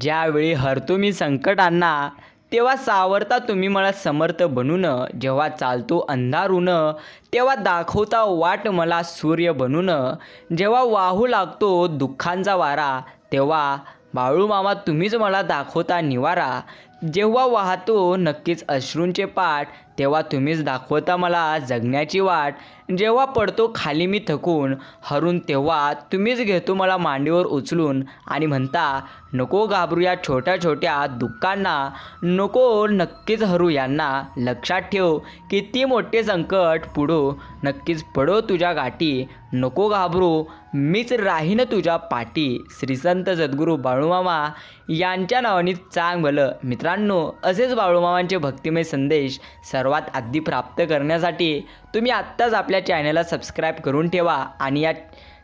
ज्यावेळी हरतो मी संकटांना तेव्हा सावरता तुम्ही मला समर्थ बनून जेव्हा चालतो अंधारून तेव्हा दाखवता वाट मला सूर्य बनून. जेव्हा वाहू लागतो दुःखांचा वारा तेव्हा बाळूमामा तुम्हीच मला दाखवता निवारा. जेव्हा वाहतो नक्कीच अश्रूंचे पाठ तेव्हा तुम्हीच दाखवता मला जगण्याची वाट. जेव्हा पडतो खाली मी थकून हरून तेव्हा तुम्हीच घेतो मला मांडीवर उचलून आणि म्हणता नको घाबरू या छोट्या छोट्या दुःखांना. नको नक्कीच हरू यांना. लक्षात ठेव किती मोठे संकट पुढो. नक्कीच पडो तुझ्या गाठी. नको घाबरू. मीच राहीन तुझ्या पाठी. श्री संत सद्गुरू बाळूमामा यांच्या नावाने चांग भलं मित्रांनो असेच बाळूमामांचे भक्तिमय संदेश सर्वात आधी प्राप्त करण्यासाठी तुम्ही आत्ताच आपल्या चॅनलला सबस्क्राईब करून ठेवा आणि या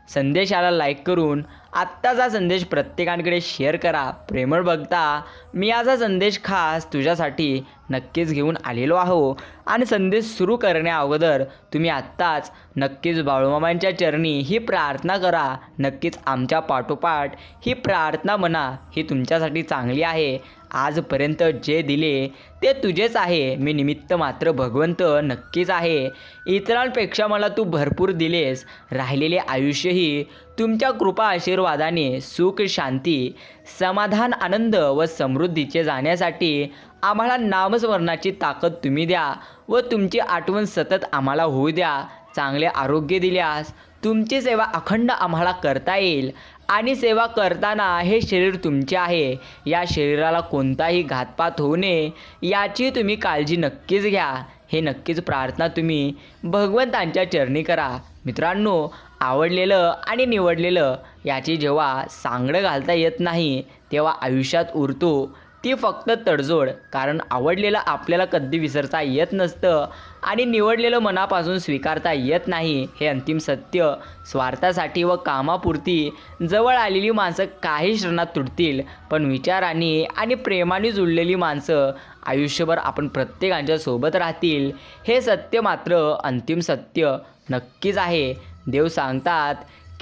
संदेशाला लाईक करून आत्ताच हा संदेश प्रत्येकांकडे शेअर करा. प्रेमळ बघता मी आज हा संदेश खास तुझ्यासाठी नक्कीच घेऊन आलेलो आहो. आणि संदेश सुरू करण्या अगोदर तुम्ही आत्ताच नक्कीच बाळूमामांच्या चरणी ही प्रार्थना करा. नक्कीच आमच्या पाठोपाठ ही प्रार्थना म्हणा ही तुमच्यासाठी चांगली आहे. आजपर्यंत जे दिले ते तुझेच आहे. मी निमित्त मात्र भगवंत नक्कीच आहे. इतरांपेक्षा मला तू भरपूर दिलेस. राहिलेले आयुष्यही तुमच्या कृपा आशीर्वादाने सुख शांती समाधान आनंद व समृद्धीचे जाण्यासाठी आम्हाला नामस्मरणाची ताकद तुम्ही द्या व तुमची आठवण सतत आम्हाला होऊ द्या. चांगले आरोग्य दिल्यास तुमची सेवा अखंड आम्हाला करता येईल. आणि सेवा करताना हे शरीर तुमचे आहे. या शरीराला कोणताही घातपात होऊ नये. याची तुम्ही काळजी नक्कीच घ्या. हे नक्कीच प्रार्थना तुम्ही भगवंतांच्या चरणी करा. मित्रांनो आवडलेलं आणि निवडलेलं याची जेव्हा सांगडं घालता येत नाही तेव्हा आयुष्यात उरतो ती फक्त तडजोड कारण आवडलेलं आपल्याला कधी विसरता येत नसतं आणि निवडलेलं मनापासून स्वीकारता येत नाही हे अंतिम सत्य. स्वार्थासाठी व कामापुरती जवळ आलेली माणसं काही क्षणात तुटतील पण विचाराने आणि प्रेमाने जुळलेली माणसं आयुष्यभर आपण प्रत्येकांच्या सोबत राहतील. हे सत्य मात्र अंतिम सत्य नक्कीच आहे. देव सांगतात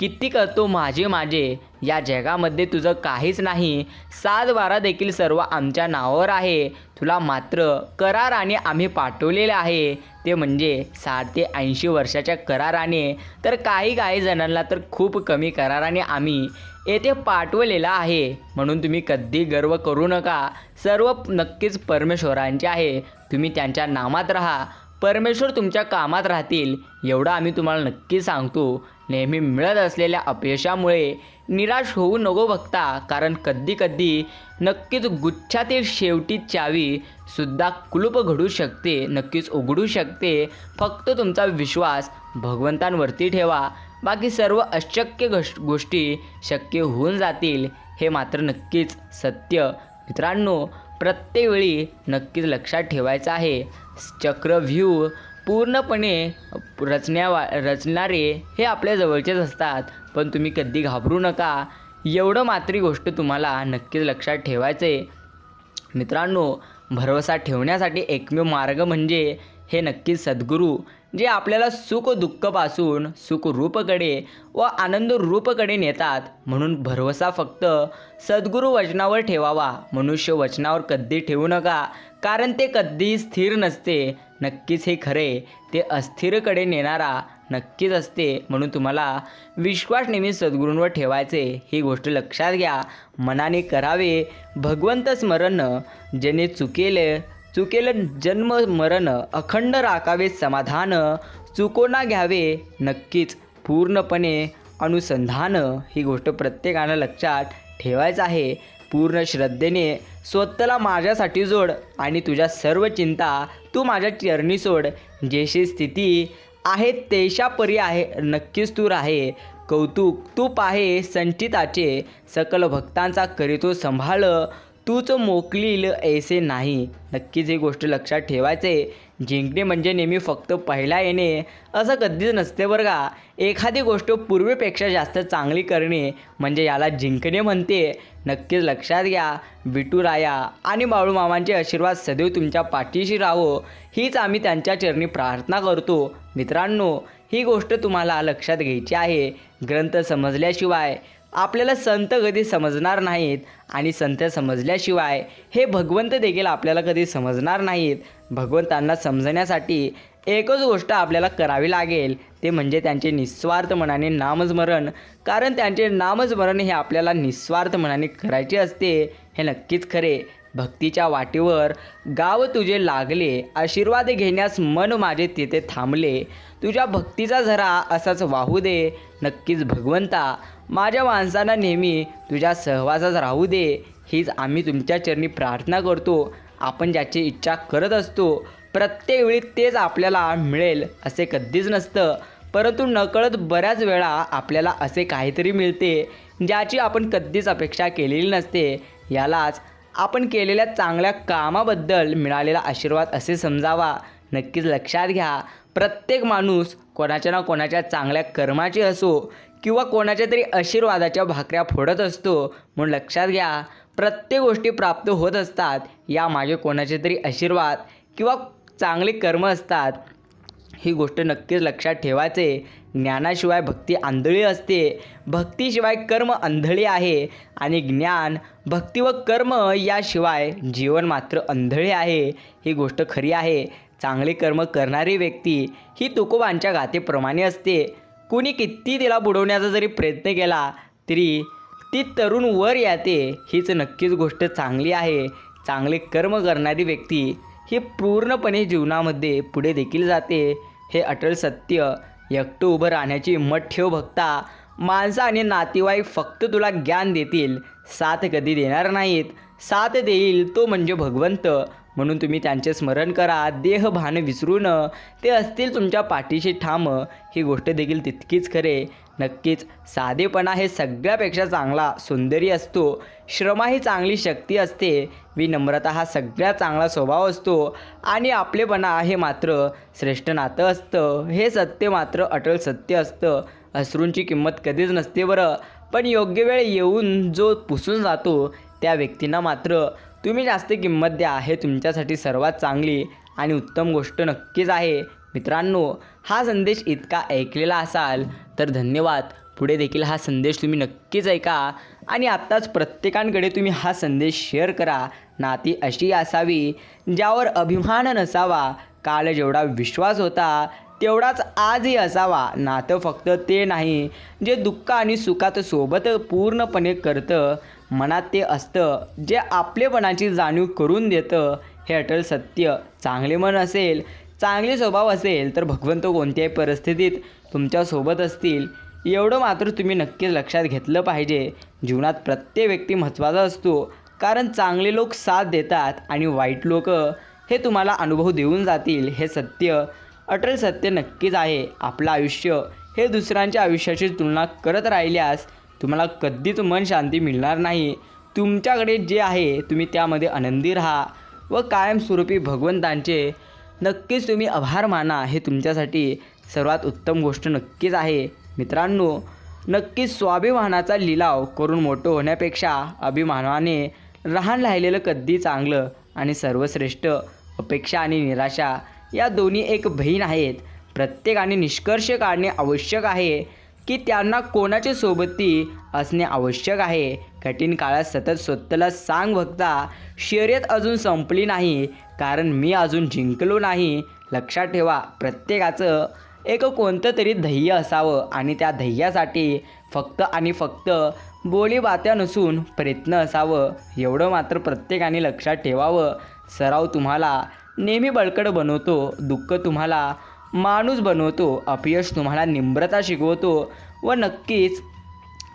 किती करतो माझे माझे? या जगामध्ये तुझं काहीच नाही. सात वारा देखील सर्व आमच्या नावावर आहे. तुला मात्र कराराने आम्ही पाठवलेले आहे. ते म्हणजे साठ ते ऐंशी वर्षाच्या कराराने. तर काही काही जणांना तर खूप कमी कराराने आम्ही येथे पाठवलेला आहे. म्हणून तुम्ही कधी गर्व करू नका. सर्व नक्कीच परमेश्वरांचे आहे. तुम्ही त्यांच्या नामात राहा. परमेश्वर तुमच्या कामात राहतील. एवढं आम्ही तुम्हाला नक्की सांगतो. नेहमी मिळत असलेल्या अपयशामुळे निराश होऊ नको बघता कारण कधी कधी नक्कीच गुच्छातील शेवटी चावी सुद्धा कुलूप घडू शकते नक्कीच उघडू शकते. फक्त तुमचा विश्वास भगवंतांवरती ठेवा. बाकी सर्व अशक्य घश गोष्टी शक्य होऊन जातील हे मात्र नक्कीच सत्य. मित्रांनो प्रत्येक वेळी नक्कीच लक्षात ठेवायचं आहे. चक्रव्ह्यू पूर्णपणे रचण्यावा रचणारे हे आपल्या जवळचेच असतात. पण तुम्ही कधी घाबरू नका. एवढं मात्री गोष्ट तुम्हाला नक्कीच लक्षात ठेवायचं आहे मित्रांनो भरवसा ठेवण्यासाठी एकमेव मार्ग म्हणजे हे नक्कीच सद्गुरू जे आपल्याला सुख दुःखपासून सुख रूपकडे व आनंद रूपकडे नेतात म्हणून भरवसा फक्त सद्गुरू वचनावर ठेवावा. मनुष्य वचनावर कधी ठेवू नका कारण ते कधी स्थिर नसते. नक्कीच हे खरे. ते अस्थिरकडे नेणारा नक्कीच असते म्हणून तुम्हाला विश्वास नेहमी सद्गुरूंवर ठेवायचे. ही गोष्ट लक्षात घ्या. मनाने करावे. भगवंत स्मरण ज्याने चुकेले चुकेल जन्म मरण अखंड राखावे समाधान चुकोना घ्यावे नक्कीच पूर्णपणे अनुसंधान. ही गोष्ट प्रत्येकानं लक्षात ठेवायचं आहे. पूर्ण श्रद्धेने स्वतःला माझ्यासाठी जोड आणि तुझ्या सर्व चिंता तू माझ्या चरणी सोड. जेशी स्थिती आहे तेशा परी आहे नक्कीच तू राहे. कौतुक तू पाहे संचिताचे सकल भक्तांचा करीतो संभाळ. तूच मोकलील ऐसे नाही. नक्कीच ही गोष्ट लक्षात ठेवायचे जिंकणे म्हणजे नेहमी फक्त पहिला येणे असं कधीच नसते बरं का. एखादी गोष्ट पूर्वीपेक्षा जास्त चांगली करणे म्हणजे याला जिंकणे म्हणते. नक्कीच लक्षात घ्या विटूराया आणि बाळूमामांचे आशीर्वाद सदैव तुमच्या पाठीशी राहो. हीच आम्ही त्यांच्या चरणी प्रार्थना करतो. मित्रांनो ही गोष्ट तुम्हाला लक्षात घ्यायची आहे. ग्रंथ समजल्याशिवाय आपल्याला संत कधी समजणार नाहीत आणि संत समजल्याशिवाय हे भगवंत देखील आपल्याला कधी समजणार नाहीत. भगवंतांना समजण्यासाठी एकच गोष्ट आपल्याला करावी लागेल ते म्हणजे त्यांचे निस्वार्थ मनाने नामस्मरण. कारण त्यांचे नामस्मरण हे आपल्याला निस्वार्थ मनाने करायचे असते हे नक्कीच खरे. भक्तीच्या वाटेवर गाव तुझे लागले आशीर्वाद घेण्यास मन माझे तिथे थांबले. तुझ्या भक्तीचा झरा असाच वाहू दे नक्कीच भगवंता. माझ्या माणसांना नेहमी तुझ्या सहवासात राहू दे हीच आम्ही तुमच्या चरणी प्रार्थना करतो. आपण ज्याची इच्छा करत असतो प्रत्येक वेळी तेच आपल्याला मिळेल असे कधीच नसतं. परंतु नकळत बऱ्याच वेळा आपल्याला असे काहीतरी मिळते ज्याची आपण कधीच अपेक्षा केलेली नसते. यालाच आपण केलेल्या चांगल्या कामाबद्दल मिळालेला आशीर्वाद असे समजावा. नक्कीच लक्षात घ्या. प्रत्येक माणूस कोणाच्या ना कोणाच्या चांगल्या कर्माची असो किंवा कोणाच्या तरी आशीर्वादाच्या भाकऱ्या फोडत असतो म्हणून लक्षात घ्या. प्रत्येक गोष्टी प्राप्त होत असतात. यामागे कोणाचे तरी आशीर्वाद किंवा चांगले कर्म असतात. ही गोष्ट नक्कीच लक्षात ठेवायचे. ज्ञानाशिवाय भक्ती आंधळी असते. भक्तीशिवाय कर्म अंधळी आहे आणि ज्ञान भक्ती व कर्म याशिवाय जीवन मात्र आंधळे आहे. ही गोष्ट खरी आहे. चांगले कर्म करणारी व्यक्ती ही तुकोबांच्या गातेप्रमाणे असते. कुणी किती तिला बुडवण्याचा जरी प्रयत्न केला तरी ती तरुण वर येते. हीच नक्कीच गोष्ट चांगली आहे. चांगले कर्म करणारी व्यक्ती ही पूर्णपणे जीवनामध्ये पुढे देखील जाते. हे अटल सत्य एकटं उभं राहण्याची हिंमत ठेव भक्ता. माणसं आणि नातेवाईक फक्त तुला ज्ञान देतील साथ कधी देणार नाहीत. साथ देईल तो म्हणजे भगवंत. म्हणून तुम्ही त्यांचे स्मरण करा देह भान विसरू न. ते असतील तुमच्या पाठीशी ठाम. ही गोष्ट देखील तितकीच खरे. नक्कीच. साधेपणा हे सगळ्यापेक्षा चांगला सुंदरी असतो. श्रमा ही चांगली शक्ती असते. विनम्रता हा सगळ्यात चांगला स्वभाव असतो. आणि आपलेपणा हे मात्र श्रेष्ठ नातं असतं. हे सत्य मात्र अटल सत्य असतं. अश्रूंची किंमत कधीच नसते बरं. पण योग्य वेळ येऊन जो पुसून जातो त्या व्यक्तींना मात्र तुम्ही जास्त किंमत द्या. हे तुमच्यासाठी सर्वात चांगली आणि उत्तम गोष्ट नक्कीच आहे. मित्रांनो हा संदेश इतका ऐकलेला असाल तर धन्यवाद. पुढे देखील हा संदेश तुम्ही नक्कीच ऐका आणि आत्ताच प्रत्येकांकडे तुम्ही हा संदेश शेअर करा. नाती अशी असावी ज्यावर अभिमान नसावा. काल जेवढा विश्वास होता तेवढाच आजही असावा. नातं फक्त ते नाही जे दुःख आणि सुखात सोबत पूर्णपणे करतं मनात ते असतं जे आपलेपणाची जाणीव करून देतं. हे अटल सत्य चांगले मन असेल चांगले स्वभाव असेल तर भगवंत कोणत्याही परिस्थितीत तुमच्यासोबत असतील. एवढं मात्र तुम्ही नक्कीच लक्षात घेतलं पाहिजे. जीवनात प्रत्येक व्यक्ती महत्त्वाचा असतो. कारण चांगले लोक साथ देतात आणि वाईट लोक हे तुम्हाला अनुभव देऊन जातील हे सत्य. अटल सत्य नक्कीच आहे. आपलं आयुष्य हे दुसऱ्यांच्या आयुष्याची तुलना करत राहिल्यास तुम्हाला कधीच मन शांती मिळणार नाही. तुमच्याकडे जे आहे तुम्ही त्यामध्ये आनंदी राहा व कायमस्वरूपी भगवंतांचे नक्कीच तुम्ही आभार माना. हे तुमच्यासाठी सर्वात उत्तम गोष्ट नक्कीच आहे. मित्रांनो नक्कीच स्वाभिमानाचा लिलाव करून मोठं होण्यापेक्षा अभिमानाने लहान राहिलेलं कधी चांगलं आणि सर्वश्रेष्ठ अपेक्षा आणि निराशा या दोन्ही एक बहीण आहेत. प्रत्येकाने निष्कर्ष काढणे आवश्यक आहे की त्यांना कोणाच्या सोबती असणे आवश्यक आहे. कठीण काळात सतत स्वतःला सांग बघता शर्यत अजून संपली नाही. कारण मी अजून जिंकलो नाही. लक्षात ठेवा प्रत्येकाचं एक कोणतं तरी ध्येय असावं आणि त्या ध्येयासाठी फक्त आणि फक्त बोलीबात्या नसून प्रयत्न असावं. एवढं मात्र प्रत्येकाने लक्षात ठेवावं. सराव तुम्हाला नेहमी बळकट बनवतो दुःख तुम्हाला माणूस बनवतो अपयश तुम्हाला निम्रता शिकवतो व नक्कीच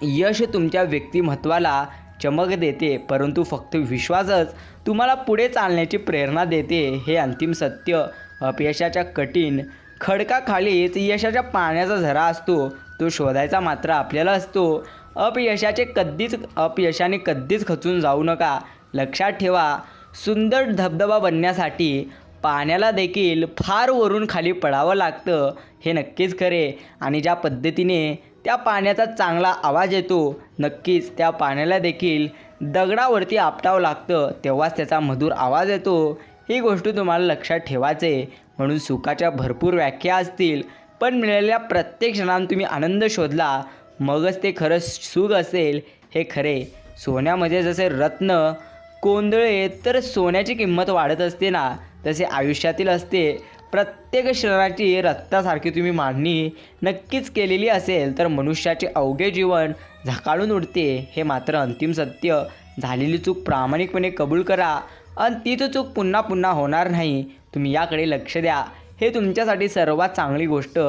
यश तुमच्या व्यक्तिमत्वाला चमक देते परंतु फक्त विश्वासच तुम्हाला पुढे चालण्याची प्रेरणा देते हे अंतिम सत्य. अपयशाच्या कठीण खडकाखालीच यशाच्या पाण्याचा झरा असतो. तो शोधायचा मात्र आपल्याला असतो. अपयशाचे कधीच अपयशाने कधीच खचून जाऊ नका. लक्षात ठेवा सुंदर धबधबा बनण्यासाठी पाण्याला देखील फार वरून खाली पडावं लागतं. हे नक्कीच खरे. आणि ज्या पद्धतीने त्या पाण्याचा चांगला आवाज येतो. नक्कीच त्या पाण्याला देखील दगडावरती आपटावं लागतं तेव्हाच त्याचा मधुर आवाज येतो. ही गोष्ट तुम्हाला लक्षात ठेवायचे म्हणून सुखाच्या भरपूर व्याख्या असतील. पण मिळालेल्या प्रत्येक क्षणात तुम्ही आनंद शोधला मगच ते खरं सुख असेल. हे खरे. सोन्यामध्ये जसे रत्न कोंदळे तर सोन्याची किंमत वाढत असते ना तसे आयुष्यातील असते. प्रत्येक शरीराची रक्तासारखी तुम्ही मांडणी नक्कीच केलेली असेल तर मनुष्याचे अवघे जीवन झकाळून उडते. हे मात्र अंतिम सत्य. झालेली चूक प्रामाणिकपणे कबूल करा आणि तीच चूक पुन्हा पुन्हा होणार नाही. तुम्ही याकडे लक्ष द्या. हे तुमच्यासाठी सर्वात चांगली गोष्ट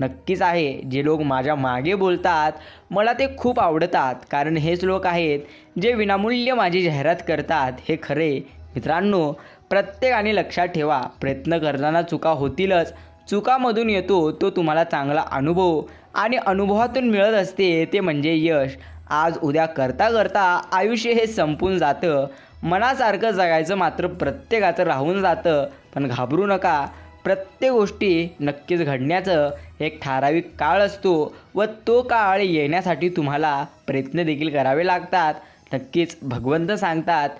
नक्कीच आहे. जे लोक माझ्या मागे बोलतात मला ते खूप आवडतात. कारण हेच लोक आहेत जे विनामूल्य माझी जाहिरात करतात. हे खरे मित्रांनो प्रत्येकाने लक्षात ठेवा प्रयत्न करताना चुका होतीलच. चुकामधून येतो तो तुम्हाला चांगला अनुभव आणि अनुभवातून मिळत असते ते म्हणजे यश. आज उद्या करता करता आयुष्य हे संपून जातं. मनासारखं जगायचं मात्र प्रत्येकाचं राहून जातं. पण घाबरू नका प्रत्येक गोष्टी नक्कीच घडण्याचं एक ठराविक काळ असतो व तो काळ येण्यासाठी तुम्हाला प्रयत्न देखील करावे लागतात. नक्कीच भगवंत सांगतात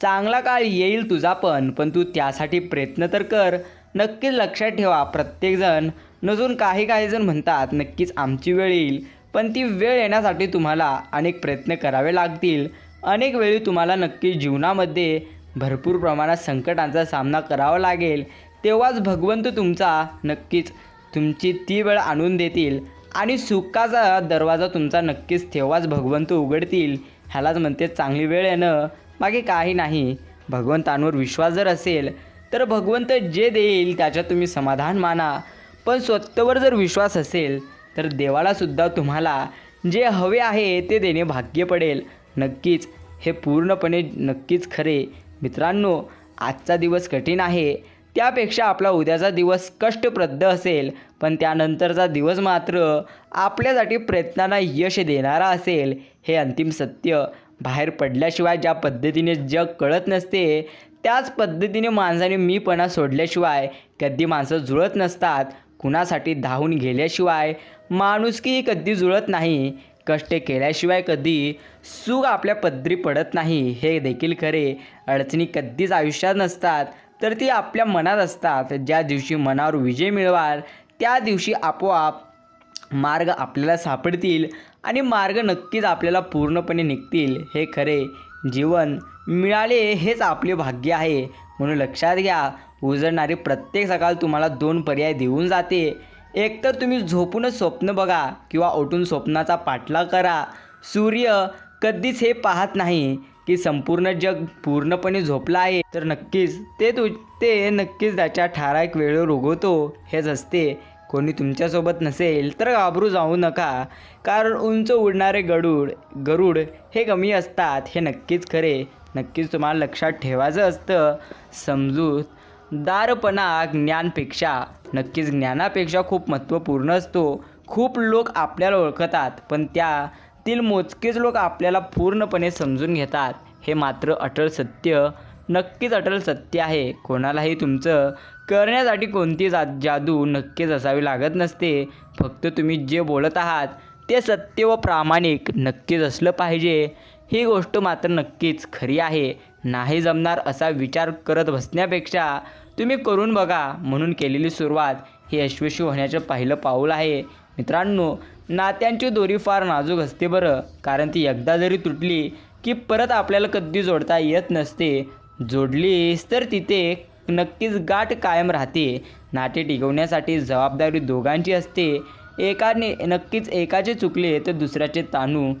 चांगला काळ येईल तुझा पण पण तू त्यासाठी प्रयत्न तर कर. नक्कीच लक्षात ठेवा प्रत्येकजण नजून काही काही जण म्हणतात नक्कीच आमची वेळ येईल पण ती वेळ येण्यासाठी तुम्हाला अनेक प्रयत्न करावे लागतील. अनेक वेळी तुम्हाला नक्की जीवनामध्ये भरपूर प्रमाणात संकटांचा सामना करावा लागेल. तेव्हाच भगवंत तुमचा नक्कीच तुमची ती वेळ आणून देतील आणि सुखाचा दरवाजा तुमचा नक्कीच तेव्हाच भगवंत उघडतील. ह्यालाच म्हणते चांगली वेळ येणं. बाकी काही नाही. भगवंतांवर विश्वास जर असेल तर भगवंत जे देईल त्याच्यात तुम्ही समाधान माना. पण स्वतःवर जर विश्वास असेल तर देवालासुद्धा तुम्हाला जे हवे आहे ते देणे भाग्य पडेल. नक्कीच हे पूर्णपणे नक्कीच खरे. मित्रांनो आजचा दिवस कठीण आहे. त्यापेक्षा आपला उद्याचा दिवस कष्टप्रद्ध असेल पण त्यानंतरचा दिवस मात्र आपल्यासाठी प्रयत्नांना यश देणारा असेल हे अंतिम सत्य. बाहेर पडल्याशिवाय ज्या पद्धतीने जग कळत नसते त्याच पद्धतीने माणसाने मीपणा सोडल्याशिवाय कधी माणसं जुळत नसतात कुणासाठी धावून गेल्याशिवाय. माणुसकीही कधी जुळत नाही कष्ट केल्याशिवाय कधी सुख आपल्या पदरी पडत नाही हे देखील खरे. अडचणी कधीच आयुष्यात नसतात तर ती आपल्या मनात असतात. ज्या दिवशी मनावर विजय मिळवाल त्या दिवशी आपोआप मार्ग आपल्याला सापडतील. आणि मार्ग नक्कीच आपल्याला पूर्णपणे निघतील. हे खरे. जीवन मिळाले हेच आपले भाग्य आहे. म्हणून लक्षात घ्या उजळणारी प्रत्येक सकाळ तुम्हाला दोन पर्याय देऊन जाते. एकतर तुम्ही झोपूनच स्वप्न बघा किंवा उठून स्वप्नाचा पाठलाग करा. सूर्य कधीच हे पाहत नाही की संपूर्ण जग पूर्णपणे झोपलं आहे. तर नक्कीच ते तु ते नक्कीच त्याच्या ठराविक वेळेवर उगवतो. हेच असते. कोणी तुमच्यासोबत नसेल तर घाबरू जाऊ नका. कारण उंच उडणारे गरुड गरुड हे कमी असतात. हे नक्कीच खरे. नक्कीच तुम्हाला लक्षात ठेवायचं असतं. समजूतदारपणा ज्ञानपेक्षा नक्कीच ज्ञानापेक्षा खूप महत्त्वपूर्ण असतो. खूप लोक आपल्याला ओळखतात पण त्यातील मोजकेच लोक आपल्याला पूर्णपणे समजून घेतात. हे मात्र अटळ सत्य. नक्कीच अटल सत्य आहे. कोणालाही तुमचं करण्यासाठी कोणती जा जादू नक्कीच असावी लागत नसते. फक्त तुम्ही जे बोलत आहात ते सत्य व प्रामाणिक नक्कीच असलं पाहिजे. ही गोष्ट मात्र नक्कीच खरी आहे. नाही जमणार असा विचार करत बसण्यापेक्षा तुम्ही करून बघा म्हणून केलेली सुरुवात हे यशस्वी होण्याचं पहिलं पाऊल आहे. मित्रांनो नात्यांची दोरी फार नाजूक असते बरं. कारण ती एकदा जरी तुटली की परत आपल्याला कधी जोडता येत नसते. जोडलीस तर तिथे नक्कीच गाठ कायम राहते. नाते टिकवण्यासाठी जबाबदारी दोघांची असते. एकाने नक्कीच एकाचे चुकले तर दुसऱ्याचे ताणू.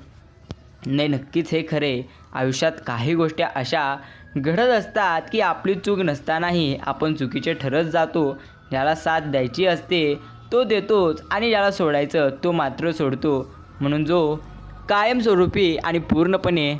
नाही नक्कीच हे खरे. आयुष्यात काही गोष्टी अशा घडत असतात की आपली चूक नसतानाही आपण चुकीचे ठरत जातो. ज्याला साथ द्यायची असते तो देतोच आणि ज्याला सोडायचं तो मात्र सोडतो. म्हणून जो कायमस्वरूपी आणि पूर्णपणे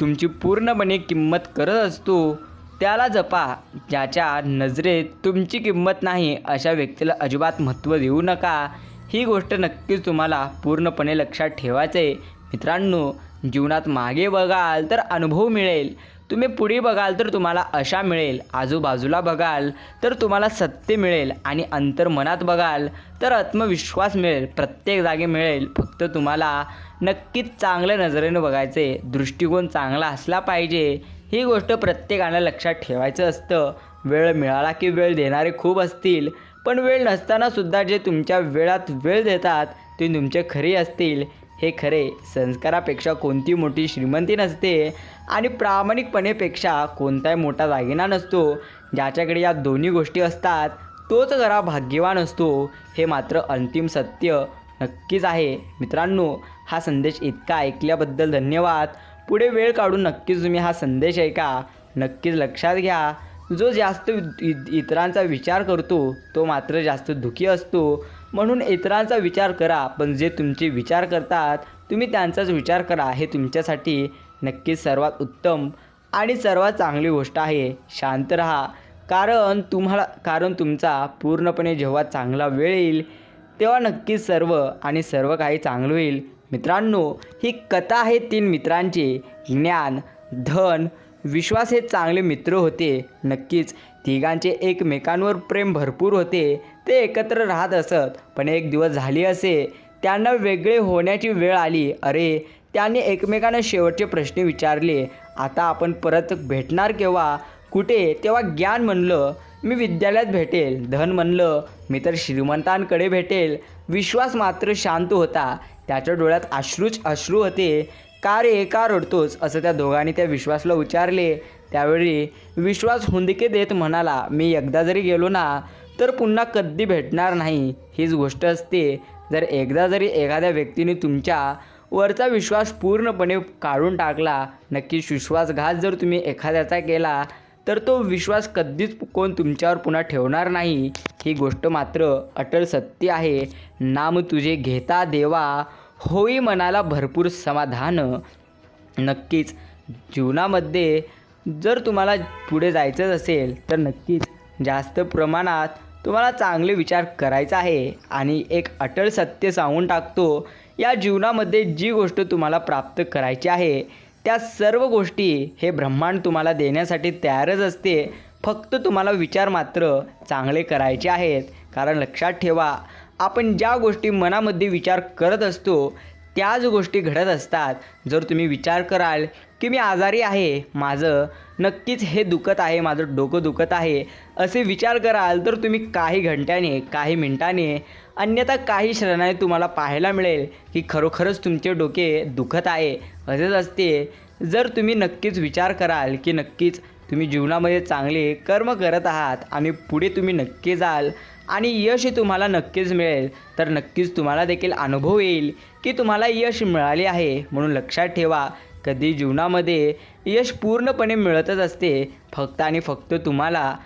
तुमची पूर्णपणे किंमत करत असतो त्याला जपा ज्याच्या नजरेत तुमची किंमत नाही अशा व्यक्तीला अजिबात महत्त्व देऊ नका. ही गोष्ट नक्कीच तुम्हाला पूर्णपणे लक्षात ठेवायचं आहे मित्रांनो जीवनात मागे बघाल तर अनुभव मिळेल. तुम्ही पुढे बघाल तर तुम्हाला आशा मिळेल आजूबाजूला बघाल तर तुम्हाला सत्य मिळेल आणि अंतर्मनात बघाल तर आत्मविश्वास मिळेल प्रत्येक जागी मिळेल. फक्त तुम्हाला नक्कीच चांगल्या नजरेनं बघायचे दृष्टिकोन चांगला असला पाहिजे. ही गोष्ट प्रत्येकाला लक्षात ठेवायचं असतं. वेळ मिळाला की वेळ देणारे खूप असतील पण वेळ नसतानासुद्धा जे तुमच्या वेळात वेळ देतात ते तुमचे खरे असतील. हे खरे संस्कारापेक्षा कोणती मोठी श्रीमंती नसते आणि प्रामाणिकपणेपेक्षा कोणताही मोठा दागिना नसतो. ज्याच्याकडे या दोन्ही गोष्टी असतात तोच जरा भाग्यवान असतो हे मात्र अंतिम सत्य नक्कीच आहे. मित्रांनो हा संदेश इतका ऐकल्याबद्दल धन्यवाद. पुढे वेळ काढून नक्कीच तुम्ही हा संदेश ऐका. नक्कीच लक्षात घ्या. जो जास्त इ- इतरांचा विचार करतो तो मात्र जास्त दुखी असतो. म्हणून इतरांचा विचार करा पण जे तुमचे विचार करतात तुम्ही त्यांचाच विचार करा हे तुमच्यासाठी नक्कीच सर्वात उत्तम आणि सर्वात चांगली गोष्ट आहे. शांत राहा. कारण तुम्हाला कारण तुमचा पूर्णपणे जेव्हा चांगला वेळ येईल तेव्हा नक्कीच सर्व आणि सर्व काही चांगलं होईल. मित्रांनो ही कथा आहे तीन मित्रांची. ज्ञान धन विश्वास हे चांगले मित्र होते. नक्कीच तिघांचे एकमेकांवर प्रेम भरपूर होते. ते एकत्र राहत असत पण एक दिवस झाली असे. त्यांना वेगळे होण्याची वेळ आली. अरे त्यांनी एकमेकांना शेवटचे प्रश्न विचारले. आता आपण परत भेटणार केव्हा? कुठे? तेव्हा ज्ञान म्हणलं मी विद्यालयात भेटेल. धन म्हणलं मी तर श्रीमंतांकडे भेटेल. विश्वास मात्र शांत होता. त्याच्या डोळ्यात अश्रूच अश्रू होते. का रे का रडतोस? असं त्या दोघांनी त्या विश्वासला विचारले त्यावेळी विश्वास हुंदके देत म्हणाला मी एकदा जरी गेलो ना तर पुन्हा कधी भेटणार नाही. हीच गोष्ट असते. जर एकदा जरी एखाद्या व्यक्तीने तुमच्या वरचा विश्वास पूर्णपणे काढून टाकला नक्कीच विश्वासघात जर तुम्ही एखाद्याचा केला तर तो विश्वास कधीच कोण तुमच्यावर पुन्हा ठेवणार नाही. ही गोष्ट मात्र अटल सत्य आहे. नाम तुझे घेता देवा. होई मनाला भरपूर समाधान. नक्कीच जीवनामध्ये जर तुम्हाला पुढे जायचंच असेल तर नक्कीच जास्त प्रमाणात तुम्हाला चांगले विचार करायचा आहे आणि एक अटल सत्य सांगून टाकतो या जीवनामध्ये जी गोष्ट तुम्हाला प्राप्त करायची आहे त्या सर्व गोष्टी हे ब्रह्मांड तुम्हाला देण्यासाठी तयारच असते. फक्त तुम्हाला विचार मात्र चांगले करायचे आहेत. कारण लक्षात ठेवा आपण ज्या गोष्टी मनामध्ये विचार करत असतो त्याच गोष्टी घडत असतात. जर तुम्ही विचार कराल की मी आजारी आहे माझं नक्कीच हे दुखत आहे माझं डोकं दुखत आहे असे विचार कराल तर तुम्ही काही घंट्याने काही मिनिटाने अन्यथा काही क्षणाने तुम्हाला पाहायला मिळेल की खरोखरच तुमचे डोके दुखत आहे असेच असते. जर तुम्ही नक्कीच विचार कराल की नक्कीच तुम्ही जीवनामध्ये चांगले कर्म करत आहात आणि पुढे तुम्ही नक्की जाल आणि यश तुम्हाला नक्कीच मिळेल. तर नक्कीच तुम्हाला देखील अनुभव येईल की तुम्हाला यश मिळाले आहे म्हणून लक्षात ठेवा. कधी जीवनामध्ये यश पूर्णपणे मिळतच असते. फक्त आणि फक्त तुम्हाला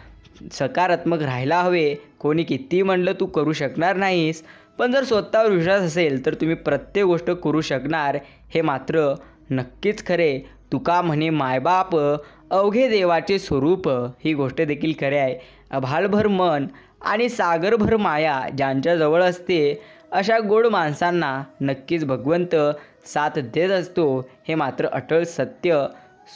सकारात्मक राहायला हवे. कोणी कितीही म्हणलं तू करू शकणार नाहीस. पण जर स्वतःवर विश्वास असेल तर तुम्ही प्रत्येक गोष्ट करू शकणार. हे मात्र नक्कीच खरे. तुका म्हणे मायबाप अवघे देवाचे स्वरूप ही गोष्ट देखील खरे आहे. अभालभर मन आणि सागरभर माया ज्यांच्याजवळ असते अशा गोड माणसांना नक्कीच भगवंत साथ देत असतो. हे मात्र अटळ सत्य.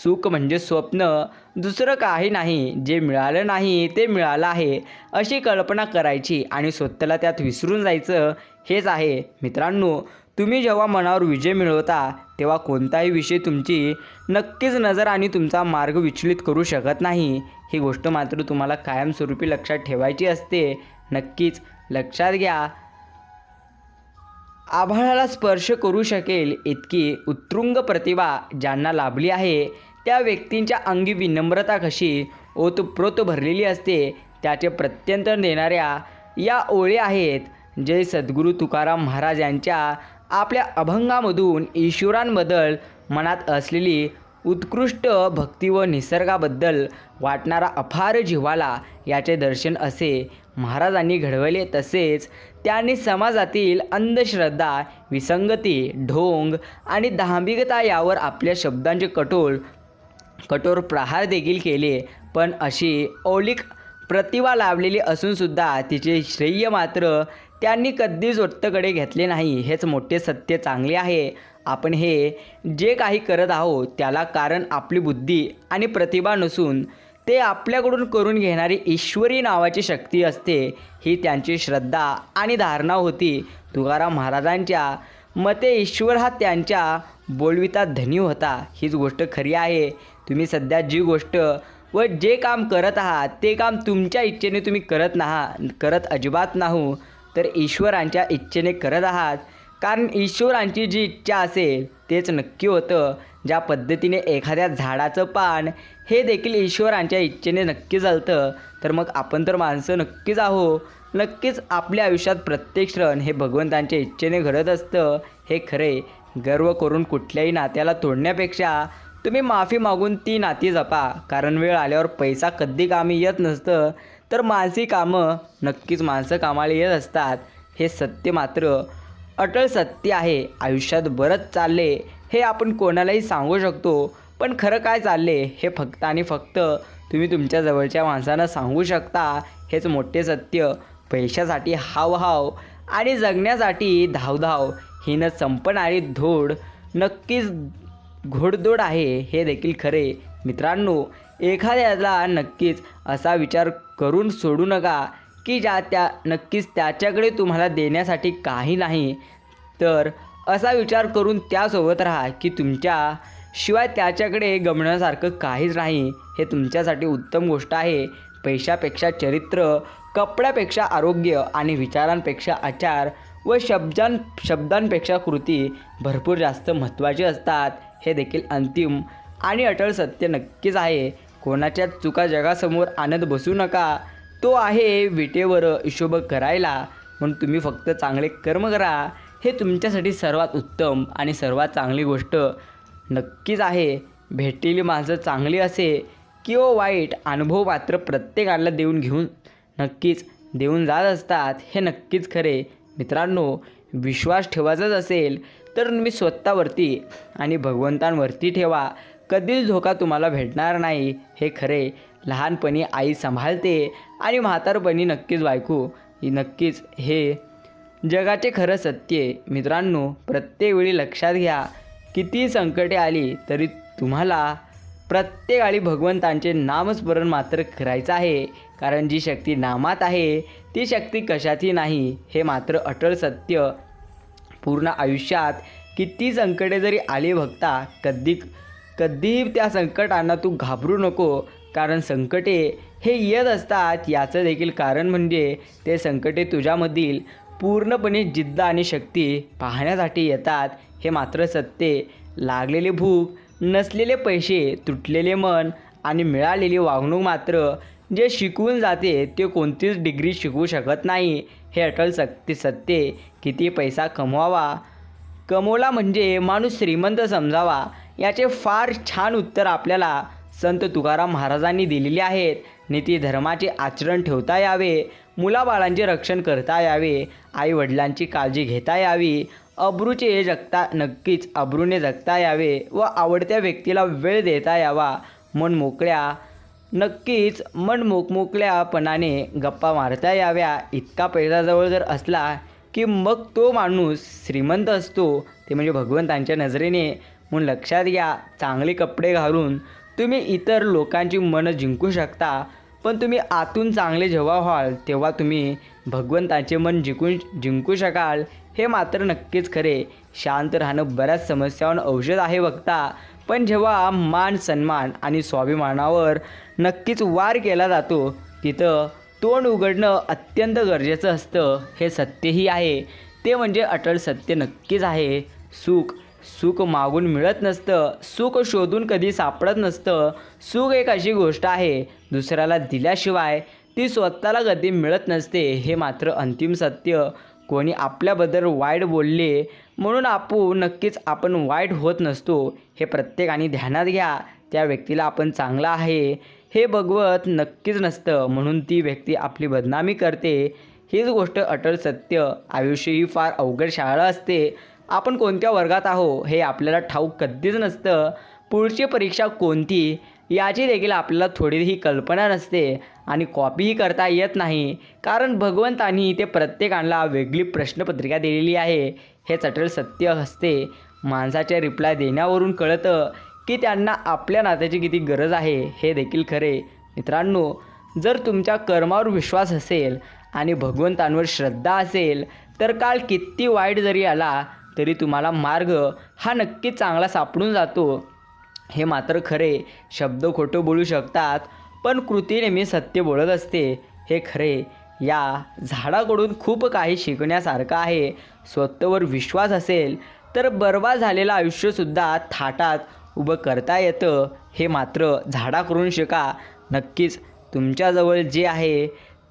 सुख म्हणजे स्वप्न. दुसरं काही नाही. जे मिळालं नाही ते मिळालं आहे. अशी कल्पना करायची आणि स्वतःला त्यात विसरून जायचं हेच आहे. मित्रांनो तुम्ही जेव्हा मनावर विजय मिळवता तेव्हा कोणताही विषय तुमची नक्कीच नजर आणि तुमचा मार्ग विचलित करू शकत नाही. ही गोष्ट मात्र तुम्हाला कायमस्वरूपी लक्षात ठेवायची असते. नक्कीच लक्षात घ्या. आभाळाला स्पर्श करू शकेल इतकी उत्तुंग प्रतिभा ज्यांना लाभली आहे. त्या व्यक्तींच्या अंगी विनम्रता कशी ओतप्रोत भरलेली असते त्याचे प्रत्यंतर देणाऱ्या या ओळी आहेत. जे सद्गुरू तुकाराम महाराज यांच्या आपल्या अभंगामधून ईश्वरांबद्दल मनात असलेली उत्कृष्ट भक्ती व निसर्गाबद्दल वाटणारा अफार जिव्हाळा याचे दर्शन असे महाराजांनी घडवले तसेच त्यांनी समाजातील अंधश्रद्धा विसंगती ढोंग आणि दांभिकता यावर आपल्या शब्दांचे कठोर कठोर प्रहार देखील केले. पण अशी औलिक प्रतिभा लाभलेली असूनसुद्धा तिचे श्रेय मात्र त्यांनी कधीच वट्टकडे घेतले नाही. हेच मोठे सत्य चांगले आहे. आपण हे जे काही करत आहोत त्याला कारण आपली बुद्धी आणि प्रतिभा नसून ते आपल्याकडून करून घेणारी ईश्वरी नावाची शक्ती असते ही त्यांची श्रद्धा आणि धारणा होती. तुकाराम महाराजांच्या मते ईश्वर हा त्यांच्या बोलविता धनी होता. हीच गोष्ट खरी आहे. तुम्ही सध्या जी गोष्ट व जे काम करत आहात ते काम तुमच्या इच्छेने तुम्ही करत नाहा करत अजिबात नाहू. तर ईश्वरांच्या इच्छेने करत आहात कारण ईश्वरांची जी इच्छा असेल तेच नक्की होतं. ज्या पद्धतीने एखाद्या झाडाचं पान हे देखील ईश्वरांच्या इच्छेने नक्की चालतं तर मग आपण तर माणसं नक्कीच आहो. नक्कीच आपल्या आयुष्यात प्रत्येक क्षण हे भगवंतांच्या इच्छेने घडत असतं. हे खरे गर्व करून कुठल्याही नात्याला तोडण्यापेक्षा तुम्ही माफी मागून ती नाती जपा. कारण वेळ आल्यावर पैसा कधी कामी येत नसतं तर मानसी कामं नक्कीच माणसं कामाला येत असतात. हे सत्य मात्र अटळ सत्य आहे. आयुष्यात बरंच चालले हे आपण कोणालाही सांगू शकतो. पण खरं काय चालले हे फक्त आणि फक्त तुम्ही तुमच्या जवळच्या माणसांना सांगू शकता. हेच मोठे सत्य. पैशासाठी हावहाव आणि जगण्यासाठी धावधाव ही न संपणारी धोड नक्कीच घोडदोड आहे हे देखील खरे. मित्रांनो एखाद्याला नक्कीच असा विचार करून सोडू नका. की ज्या त्या नक्कीच त्याच्याकडे तुम्हाला देण्यासाठी काही नाही. तर असा विचार करून त्यासोबत राहा की तुमच्या शिवाय त्याच्याकडे गमण्यासारखं काहीच नाही. हे तुमच्यासाठी उत्तम गोष्ट आहे. पैशापेक्षा चरित्र कपड्यापेक्षा आरोग्य आणि विचारांपेक्षा आचार व शब्दां शब्दांपेक्षा कृती भरपूर जास्त महत्त्वाची असतात. हे देखील अंतिम आणि अटळ सत्य नक्कीच आहे. कोणाच्या चुका जगासमोर आणत बसू नका. तो आहे विटेवर हिशोब करायला. म्हणून तुम्ही फक्त चांगले कर्म करा. हे तुमच्यासाठी सर्वात उत्तम आणि सर्वात चांगली गोष्ट नक्कीच आहे. भेटलेली माणसं चांगली असे किंवा वाईट अनुभव मात्र प्रत्येकाला देऊन घेऊन नक्कीच देऊन जात असतात. हे नक्कीच खरे. मित्रांनो विश्वास ठेवायचाच असेल तर तुम्ही स्वतःवरती आणि भगवंतांवरती ठेवा. कधीच धोका तुम्हाला भेटणार नाही. हे खरे. लहानपणी आई सांभाळते आणि म्हातारपणी नक्कीच बायको. नक्कीच हे जगाचे खरं सत्य मित्रांनो प्रत्येक वेळी लक्षात घ्या किती संकटे आली तरी तुम्हाला प्रत्येकाळी भगवंतांचे नामस्मरण मात्र करायचं आहे. कारण जी शक्ती नामात आहे ती शक्ती कशातही नाही हे मात्र अटळ सत्य. पूर्ण आयुष्यात किती संकटे जरी आली भक्ता कधी कधीही त्या संकटांना तू घाबरू नको. कारण संकटे हे येत असतात याचं देखील कारण म्हणजे ते संकटे तुझ्यामधील पूर्णपणे जिद्द आणि शक्ती पाहण्यासाठी येतात. हे मात्र सत्य. लागलेली भूक नसलेले पैसे तुटलेले मन आणि मिळालेली वागणूक मात्र जे शिकवून जाते ते कोणतीच डिग्री शिकवू शकत नाही. हे अटल सक्ती सत्य. किती पैसा कमवावा? कमवला म्हणजे माणूस श्रीमंत समजावा. याचे फार छान उत्तर आपल्याला संत तुकाराम महाराजांनी दिलेली आहेत. नीती धर्माचे आचरण ठेवता यावे. मुलाबाळांचे रक्षण करता यावे. आईवडिलांची काळजी घेता यावी. अब्रूचे हे जगता नक्कीच अब्रूने जगता यावे व आवडत्या व्यक्तीला वेळ देता यावा. मन मोकळ्या नक्कीच मन मोकमोकल्यापणाने गप्पा मारता याव्या. इतका पैसा जवळ जर असला की मग तो माणूस श्रीमंत असतो. ते म्हणजे भगवंतांच्या नजरेने. म्हणून लक्षात घ्या चांगले कपडे घालून तुम्ही इतर लोकांची मनं जिंकू शकता पण तुम्ही आतून चांगले जेव्हा व्हाल तेव्हा तुम्ही भगवंताचे मन जिंकून जिंकू शकाल हे मात्र नक्कीच खरे. शांत राहणं बऱ्याच समस्यांवर औषध आहे बघता पण जेव्हा मान सन्मान आणि स्वाभिमानावर नक्कीच वार केला जातो तिथं तोंड उघडणं अत्यंत गरजेचं असतं हे सत्यही आहे. ते म्हणजे अटल सत्य नक्कीच आहे. सुख सुख मागून मिळत नसतं सुख शोधून कधी सापडत नसतं. सुख एक अशी गोष्ट आहे दुसऱ्याला दिल्याशिवाय ती स्वतःला कधी मिळत नसते हे मात्र अंतिम सत्य. कोणी आपल्याबद्दल वाईट बोलले म्हणून आपण नक्कीच आपण वाईट होत नसतो. हे प्रत्येकाने ध्यानात घ्या त्या व्यक्तीला आपण चांगला आहे हे बघवत नक्कीच नसतं म्हणून ती व्यक्ती आपली बदनामी करते. हीच गोष्ट अटल सत्य. आयुष्य ही फार अवघड शाळा असते. आपण कोणत्या वर्गात आहो हे आपल्याला ठाऊक कधीच नसतं. पुढची परीक्षा कोणती? याची देखील आपल्याला थोडीही कल्पना नसते आणि कॉपीही करता येत नाही. कारण भगवंतांनी ते प्रत्येकाला वेगळी प्रश्नपत्रिका दिलेली आहे. हे चटल सत्य असते माणसाच्या रिप्लाय देण्यावरून कळतं की त्यांना आपल्या नात्याची किती गरज आहे. हे देखील खरे. मित्रांनो जर तुमच्या कर्मावर विश्वास असेल आणि भगवंतांवर श्रद्धा असेल तर काल किती वाईट जरी आला तरी तुम्हाला मार्ग हा नक्कीच चांगला सापडून जातो. हे मात्र खरे. शब्द खोटं बोलू शकतात पण कृती नेहमी सत्य बोलत असते. हे खरे. या झाडाकडून खूप काही शिकण्यासारखं आहे. स्वतःवर विश्वास असेल तर बर्बाद झालेलं आयुष्यसुद्धा थाटात उभं करता येतं. हे मात्र झाडाकडून शिका. नक्कीच तुमच्याजवळ जे आहे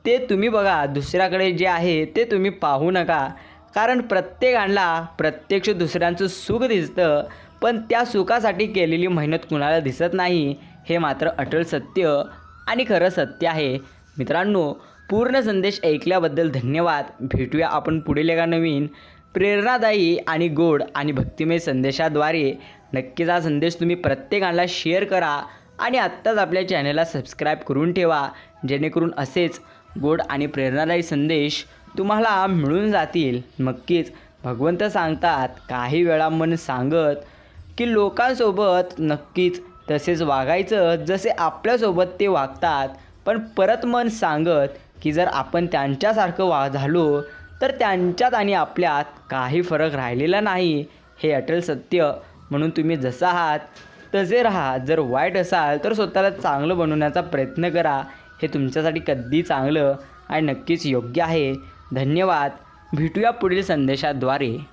ते तुम्ही बघा. दुसऱ्याकडे जे आहे ते तुम्ही पाहू नका. कारण प्रत्येकांना प्रत्यक्ष दुसऱ्यांचं सुख दिसतं पण त्या सुखासाठी केलेली मेहनत कुणाला दिसत नाही हे मात्र अटल सत्य आणि खरं सत्य आहे. मित्रांनो पूर्ण संदेश ऐकल्याबद्दल धन्यवाद. भेटूया आपण पुढील एका नवीन प्रेरणादायी आणि गोड आणि भक्तिमय संदेशाद्वारे. नक्कीच हा संदेश तुम्ही प्रत्येकाला शेअर करा आणि आत्ताच आपल्या चॅनलला सबस्क्राईब करून ठेवा जेणेकरून असेच गोड आणि प्रेरणादायी संदेश तुम्हाला मिळून जातील. नक्कीच. भगवंत सांगतात काही वेळा मन सांगत की लोकांसोबत नक्कीच तसेच वागायचं जसे आपल्यासोबत ते वागतात. पण परत मन सांगत की जर आपण त्यांच्यासारखं वा झालो तर त्यांच्यात आणि आपल्यात काही फरक राहिलेला नाही. हे अटल सत्य. म्हणून तुम्ही जसं आहात तसे राहा. जर वाईट असाल तर स्वतःला चांगलं बनवण्याचा प्रयत्न करा. हे तुमच्यासाठी कधी चांगलं आणि नक्कीच योग्य आहे. धन्यवाद. भेटूया पुढील संदेशाद्वारे.